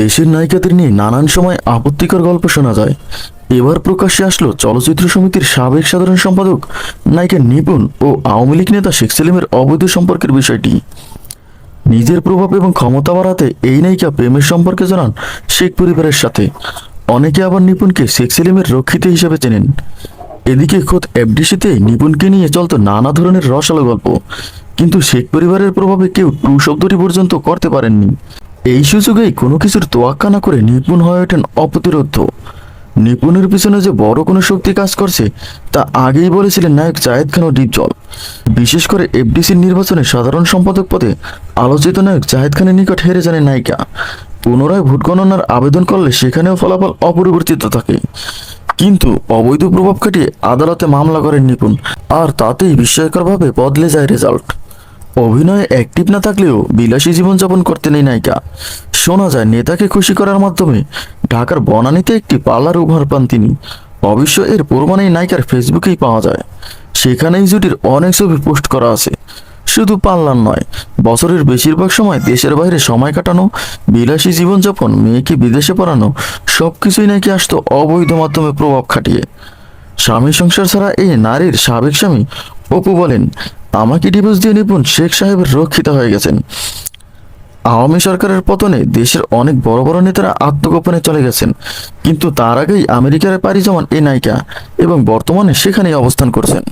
দেশের নায়িকাদের নিয়ে নানান সময় আপত্তিকর গল্প শোনা যায়। এবার প্রকাশ্যে আসলো চলচ্চিত্র সমিতির সাবেক সাধারণ সম্পাদক নায়িকা নিপুণ ও আওয়ামী লীগ নেতা শেখ সেলিমের অবৈধ সম্পর্কের বিষয়টি। নিজের প্রভাব এবং ক্ষমতা বাড়াতে এই নায়িকা প্রেমের সম্পর্কে জানান শেখ পরিবারের সাথে। অনেকে আবার নিপুণকে শেখ সেলিমের রক্ষিত হিসেবে চেনেন। এদিকে খোদ এফডিসিতে নিপুণকে নিয়ে চলতো নানা ধরনের রসালো গল্প। কিন্তু শেখ পরিবারের প্রভাবে কেউ টু শব্দটি পর্যন্ত করতে পারেননি। এই সুযোগেই কোনো কিছুর তোয়াক্কা না করে নিপুণ হয়ে ওঠেন অপ্রতিরোধ্য। নিপুণের পিছনে যে বড় কোনো শক্তি কাজ করছে, তা আগেই বলেছিলেন নায়ক জায়েদ খান ও ডিপজল বিশেষ করে এফডিসির নির্বাচনে সাধারণ সম্পাদক পদে আলোচিত নায়ক জাহেদ খানের নিকট হেরে জানে নায়িকা। পুনরায় ভোট গণনার আবেদন করলে সেখানেও ফলাফল অপরিবর্তিত থাকে। কিন্তু অবৈধ প্রভাব খাটিয়ে আদালতে মামলা করেন নিপুণ, আর তাতেই বিস্ময়করভাবে বদলে যায় রেজাল্ট। অভিনয়ে অ্যাক্টিভ না থাকলেও বিলাসী জীবনযাপন করতেন এই নায়িকা। শোনা যায়, নেতাকে খুশি করার মাধ্যমে ঢাকার বনানীতে একটি পার্লার উপহার পান তিনি। অবশ্য এর প্রমাণ এই নায়িকার ফেসবুকেই পাওয়া যায়। সেখানেই জুটির অনেক ছবি পোস্ট করা আছে। শুধু পার্লার নয়, বছরের বেশিরভাগ সময় দেশের বাইরে সময় কাটানো, বিলাসী জীবনযাপন, মেয়েকে বিদেশে পড়ানো সব কিছুই নাকি আসতো অবৈধ মাধ্যমে প্রভাব খাটিয়ে। স্বামী সংসার ছাড়া এই নারীর সাবেক স্বামী অপু বলেন আমাকে ডিভোর্স দিয়ে নিপুণ শেখ সাহেব রক্ষিত হয়ে গেছেন। আওয়ামী সরকারের পতনে দেশের অনেক বড় বড় নেতারা আত্মগোপনে চলে গেছেন। কিন্তু তার আগেই আমেরিকার পাড়ি জমান এ নায়িকা এবং বর্তমানে সেখানেই অবস্থান করছেন।